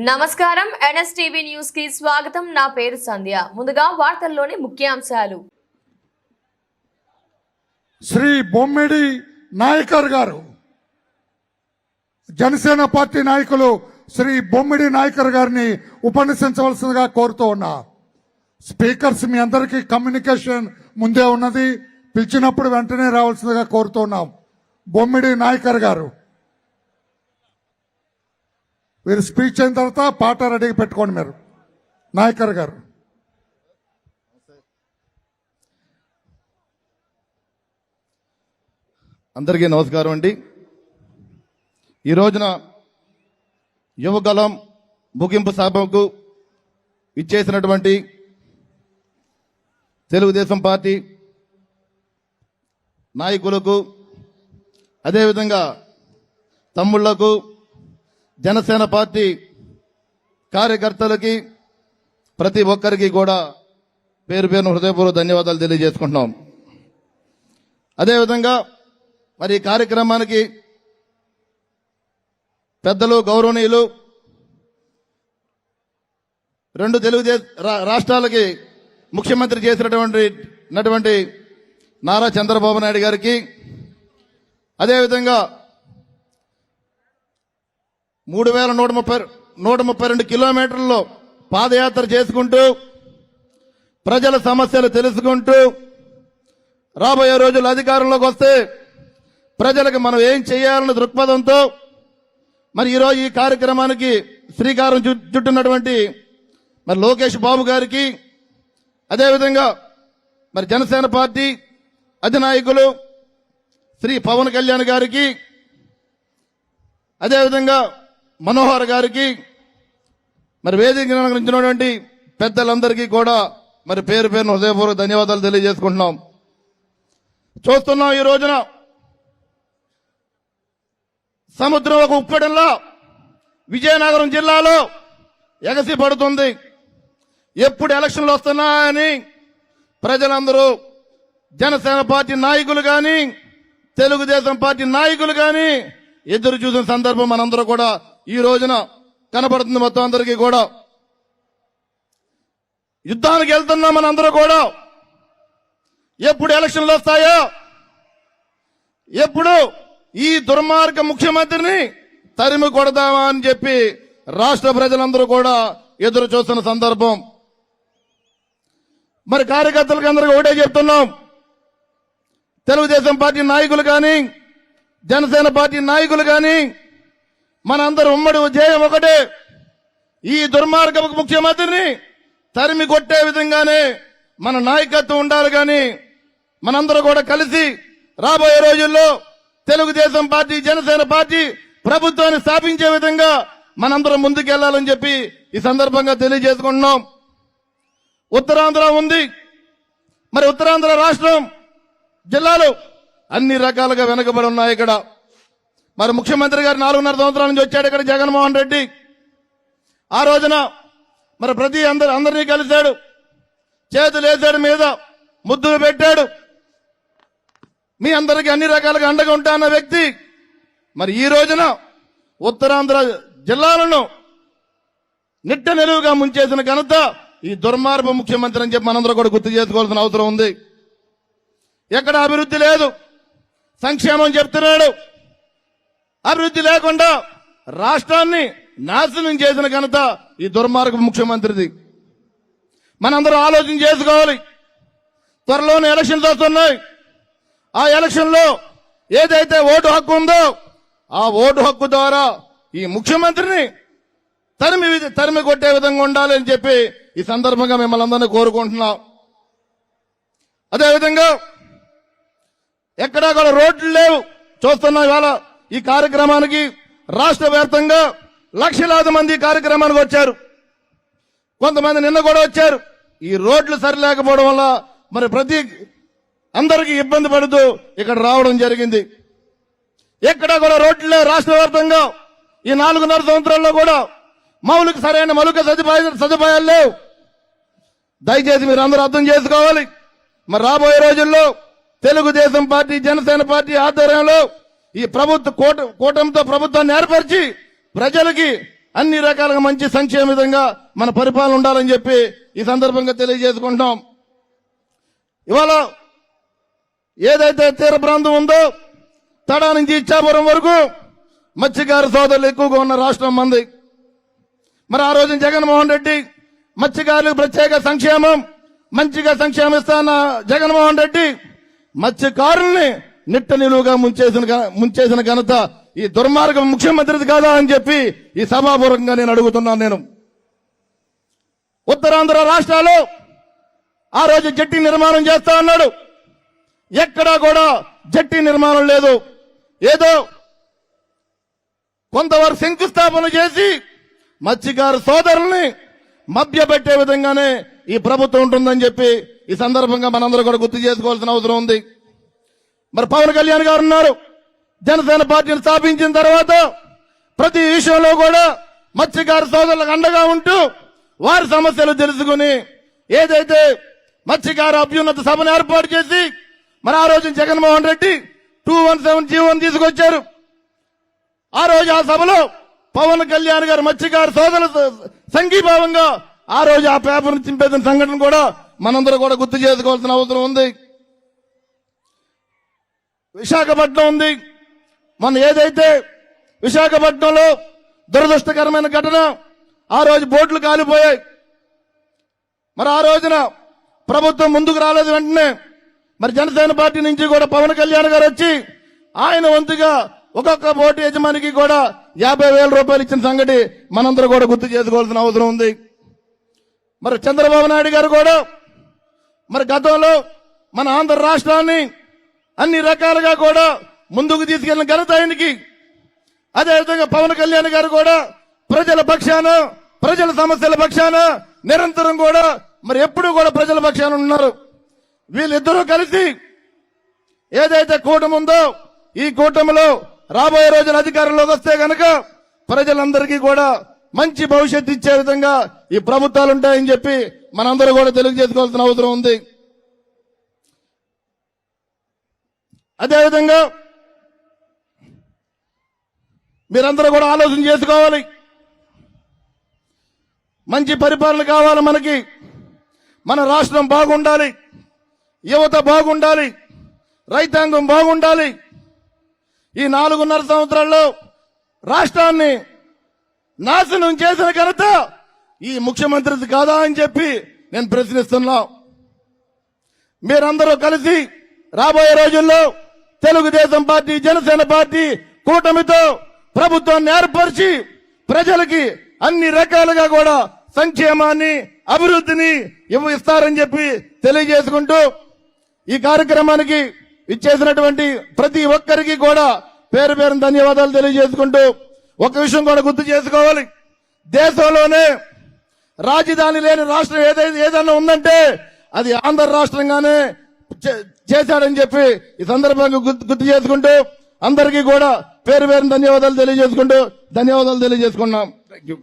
నమస్కారం. ఎన్ఎస్టీవీ న్యూస్కి స్వాగతం. నా పేరు సంధ్య. ముందుగా వార్తల్లోని ముఖ్యాంశాలు. శ్రీ బొమ్మిడి నాయకర్ గారు జనసేన పార్టీ నాయకులు శ్రీ బొమ్మిడి నాయకర్ గారిని ఉపన్యసించవలసిందిగా కోరుతూ ఉన్నా. స్పీకర్స్ మీ అందరికీ కమ్యూనికేషన్ ముందే ఉన్నది. పిలిచినప్పుడు వెంటనే రావాల్సిందిగా కోరుతున్నాం బొమ్మిడి నాయకర్ గారు మీరు స్పీచ్ అయిన తర్వాత పాట రెడీగా పెట్టుకోండి మీరు. నాయకర్ గారు. అందరికీ నమస్కారం అండి. ఈ రోజున యువగలం ముగింపు సభకు ఇచ్చేసినటువంటి తెలుగుదేశం పార్టీ నాయకులకు అదేవిధంగా తమ్ముళ్ళకు జనసేన పార్టీ కార్యకర్తలకి ప్రతి ఒక్కరికి కూడా పేరు పేరును హృదయపూర్వక ధన్యవాదాలు తెలియజేసుకుంటున్నాం. అదేవిధంగా మరి ఈ కార్యక్రమానికి పెద్దలు గౌరవనీయులు రెండు తెలుగుదేశ రా- రాష్ట్రాలకి ముఖ్యమంత్రి చేసినటువంటి నటువంటి నారా చంద్రబాబు నాయుడు గారికి అదేవిధంగా మూడు వేల నూట ముప్పై నూట ముప్పై రెండు కిలోమీటర్లు పాదయాత్ర చేసుకుంటూ ప్రజల సమస్యలు తెలుసుకుంటూ రాబోయే రోజులు అధికారంలోకి వస్తే ప్రజలకు మనం ఏం చేయాలన్న దృక్పథంతో మరి ఈరోజు ఈ కార్యక్రమానికి శ్రీకారం చుట్టున్నటువంటి మరి లోకేష్ బాబు గారికి అదేవిధంగా మరి జనసేన పార్టీ అధినాయకులు శ్రీ పవన్ కళ్యాణ్ గారికి అదేవిధంగా మనోహర్ గారికి మరి వేదిక అలంకరించినటువంటి పెద్దలందరికీ కూడా మరి పేరు పేరున హృదయపూర్వక ధన్యవాదాలు తెలియజేసుకుంటున్నాం. చూస్తున్నాం ఈ రోజున సముద్రం ఒక ఉప్పడంలో విజయనగరం జిల్లాలో ఎగసి పడుతుంది. ఎప్పుడు ఎలక్షన్లు వస్తున్నాయని ప్రజలందరూ జనసేన పార్టీ నాయకులు కానీ తెలుగుదేశం పార్టీ నాయకులు కానీ ఎదురు చూసిన సందర్భం మనందరూ కూడా ఈ రోజున కనబడుతుంది మొత్తం అందరికీ కూడా. యుద్ధానికి వెళ్తున్నాం మనందరూ కూడా. ఎప్పుడు ఎలక్షన్లు వస్తాయో ఎప్పుడు ఈ దుర్మార్గ ముఖ్యమంత్రిని తరిమి కొడదామా అని చెప్పి రాష్ట్ర ప్రజలందరూ కూడా ఎదురు చూస్తున్న సందర్భం. మరి కార్యకర్తలకు అందరికీ ఒకటే చెప్తున్నాం. తెలుగుదేశం పార్టీ నాయకులు కానీ జనసేన పార్టీ నాయకులు కానీ మనందరం ఉమ్మడి ధ్యేయం ఒకటే. ఈ దుర్మార్గపు ముఖ్యమంత్రిని తరిమి కొట్టే విధంగానే మన నాయకత్వం ఉండాలి కానీ మనందరూ కూడా కలిసి రాబోయే రోజుల్లో తెలుగుదేశం పార్టీ జనసేన పార్టీ ప్రభుత్వాన్ని స్థాపించే విధంగా మనందరం ముందుకెళ్ళాలని చెప్పి ఈ సందర్భంగా తెలియజేసుకుంటున్నాం. ఉత్తరాంధ్ర ఉంది. మరి ఉత్తరాంధ్ర రాష్ట్రం జిల్లాలు అన్ని రకాలుగా వెనకబడి ఉన్నాయి ఇక్కడ. మరి ముఖ్యమంత్రి గారు నాలుగున్నర సంవత్సరాల నుంచి వచ్చాడు ఇక్కడ జగన్మోహన్ రెడ్డి. ఆ రోజున మరి ప్రతి అందరు అందరినీ కలిశాడు. చేతులు వేసాడు మీద ముద్దులు పెట్టాడు. మీ అందరికీ అన్ని రకాలుగా అండగా ఉంటా అన్న వ్యక్తి. మరి ఈ రోజున ఉత్తరాంధ్ర జిల్లాలను నిట్ట నిలువుగా ముంచేసిన ఘనత ఈ దుర్మార్గ ముఖ్యమంత్రి అని చెప్పి మనందరూ కూడా గుర్తు చేసుకోవాల్సిన అవసరం ఉంది. ఎక్కడ అభివృద్ధి లేదు. సంక్షేమం చెప్తున్నాడు. అభివృద్ధి లేకుండా రాష్ట్రాన్ని నాశనం చేసిన ఘనత ఈ దుర్మార్గ ముఖ్యమంత్రిది. మనందరం ఆలోచన చేసుకోవాలి. త్వరలోనే ఎలక్షన్స్ వస్తున్నాయి. ఆ ఎలక్షన్లో ఏదైతే ఓటు హక్కు ఉందో ఆ ఓటు హక్కు ద్వారా ఈ ముఖ్యమంత్రిని తరిమి తరిమి కొట్టే విధంగా ఉండాలి అని చెప్పి ఈ సందర్భంగా మిమ్మల్ని అందరినీ కోరుకుంటున్నాం. అదేవిధంగా ఎక్కడా కూడా రోడ్లు లేవు. చూస్తున్నాం ఇవాళ ఈ కార్యక్రమానికి రాష్ట్ర వ్యాప్తంగా లక్షలాది మంది కార్యక్రమానికి వచ్చారు. కొంతమంది నిన్న కూడా వచ్చారు. ఈ రోడ్లు సరిలేకపోవడం వల్ల మరి ప్రతి అందరికీ ఇబ్బంది పడుతూ ఇక్కడ రావడం జరిగింది. ఎక్కడా కూడా రోడ్లు రాష్ట్ర వ్యాప్తంగా ఈ నాలుగున్నర సంవత్సరాల్లో కూడా మౌలిక సరైన మౌలిక సదుపాయ సదుపాయాలు లేవు. దయచేసి మీరు అందరూ అర్థం చేసుకోవాలి. మరి రాబోయే రోజుల్లో తెలుగుదేశం పార్టీ జనసేన పార్టీ ఆధ్వర్యంలో ఈ ప్రభుత్వ కూట కూటమితో ప్రభుత్వాన్ని ఏర్పరిచి ప్రజలకి అన్ని రకాలుగా మంచి సంక్షేమ విధంగా మన పరిపాలన ఉండాలని చెప్పి ఈ సందర్భంగా తెలియజేసుకుంటాం ఇవాళ ఏదైతే తీర ప్రాంతం ఉందో తడా నుంచి ఇచ్చాపురం వరకు మత్స్యకారు సోదరులు ఎక్కువగా ఉన్న రాష్ట్రం మంది. మరి ఆ రోజున జగన్మోహన్ రెడ్డి మత్స్యకారులకు ప్రత్యేక సంక్షేమం మంచిగా సంక్షేమిస్తాన జగన్మోహన్ రెడ్డి మత్స్యకారుల్ని నిట్ట నిలువుగా ముంచేసిన ముంచేసిన ఘనత ఈ దుర్మార్గం ముఖ్యమంత్రిది కాదా అని చెప్పి ఈ సభాపూర్వకంగా నేను అడుగుతున్నాను నేను. ఉత్తరాంధ్ర రాష్ట్రాలు ఆ రోజు జట్టి నిర్మాణం చేస్తా అన్నాడు. ఎక్కడా కూడా జట్టి నిర్మాణం లేదు. ఏదో కొంతవరకు శంకుస్థాపన చేసి మత్స్యకారు సోదరుల్ని మభ్యపెట్టే విధంగానే ఈ ప్రభుత్వం ఉంటుందని చెప్పి ఈ సందర్భంగా మనందరూ కూడా గుర్తు చేసుకోవాల్సిన అవసరం ఉంది. మరి పవన్ కళ్యాణ్ గారు ఉన్నారు. జనసేన పార్టీని స్థాపించిన తర్వాత ప్రతి విషయంలో కూడా మత్స్యకారు సోదరులకు అండగా ఉంటూ వారి సమస్యలు తెలుసుకుని ఏదైతే మత్స్యకార అభ్యున్నత సభను ఏర్పాటు చేసి మరి ఆ రోజు Jaganmohan Reddy two one seven జీవోని తీసుకొచ్చారు. ఆ రోజు ఆ సభలో పవన్ కళ్యాణ్ గారు మత్స్యకారు సోదరుల సంఘీభావంగా ఆ రోజు ఆ పేపర్ను చింపేసిన సంఘటన కూడా మనందరూ కూడా గుర్తు చేసుకోవాల్సిన అవసరం ఉంది. విశాఖపట్నం ఉంది. మన ఏదైతే విశాఖపట్నంలో దురదృష్టకరమైన ఘటన ఆ రోజు బోట్లు కాలిపోయాయి. మరి ఆ రోజున ప్రభుత్వం ముందుకు రాలేదు వెంటనే. మరి జనసేన పార్టీ నుంచి కూడా పవన్ కళ్యాణ్ గారు వచ్చి ఆయన వంతుగా ఒక్కొక్క బోటు యజమానికి కూడా యాభై వేల రూపాయలు ఇచ్చిన సంగతి మనందరూ కూడా గుర్తు చేసుకోవాల్సిన అవసరం ఉంది. మరి చంద్రబాబు నాయుడు గారు కూడా మరి గతంలో మన ఆంధ్ర రాష్ట్రాన్ని అన్ని రకాలుగా కూడా ముందుకు తీసుకెళ్ళిన ఘనత ఆయనకి. అదేవిధంగా పవన్ కళ్యాణ్ గారు కూడా ప్రజల పక్షాన ప్రజల సమస్యల పక్షాన నిరంతరం కూడా మరి ఎప్పుడు కూడా ప్రజల పక్షాన ఉన్నారు. వీళ్ళిద్దరూ కలిసి ఏదైతే కూటమి ఉందో ఈ కూటమిలో రాబోయే రోజున అధికారంలోకి వస్తే గనక ప్రజలందరికీ కూడా మంచి భవిష్యత్తు ఇచ్చే విధంగా ఈ ప్రభుత్వాలు ఉంటాయని చెప్పి మనందరూ కూడా తెలియజేసుకోవాల్సిన అవసరం ఉంది. అదేవిధంగా మీరందరూ కూడా ఆలోచన చేసుకోవాలి. మంచి పరిపాలన కావాలి మనకి. మన రాష్ట్రం బాగుండాలి. యువత బాగుండాలి. రైతాంగం బాగుండాలి. ఈ నాలుగున్నర సంవత్సరాల్లో రాష్ట్రాన్ని నాశనం చేసిన ఘనత ఈ ముఖ్యమంత్రిది కాదా అని చెప్పి నేను ప్రశ్నిస్తున్నా. మీరందరూ కలిసి రాబోయే రోజుల్లో తెలుగుదేశం పార్టీ జనసేన పార్టీ కూటమితో ప్రభుత్వాన్ని ఏర్పరిచి ప్రజలకి అన్ని రకాలుగా కూడా సంక్షేమాన్ని అభివృద్ధిని ఇస్తారని చెప్పి తెలియజేసుకుంటూ ఈ కార్యక్రమానికి ఇచ్చేసినటువంటి ప్రతి ఒక్కరికి కూడా పేరు పేరు ధన్యవాదాలు తెలియజేసుకుంటూ ఒక విషయం కూడా గుర్తు చేసుకోవాలి. దేశంలోనే రాజధాని లేని రాష్ట్రం ఏదైతే ఏదైనా ఉందంటే అది ఆంధ్ర రాష్ట్రంగానే చేశాడని చెప్పి ఈ సందర్భంగా గుర్తు గుర్తు చేసుకుంటూ అందరికీ కూడా పేరు పేరు ధన్యవాదాలు తెలియజేసుకుంటూ ధన్యవాదాలు తెలియజేసుకున్నాం. Thank you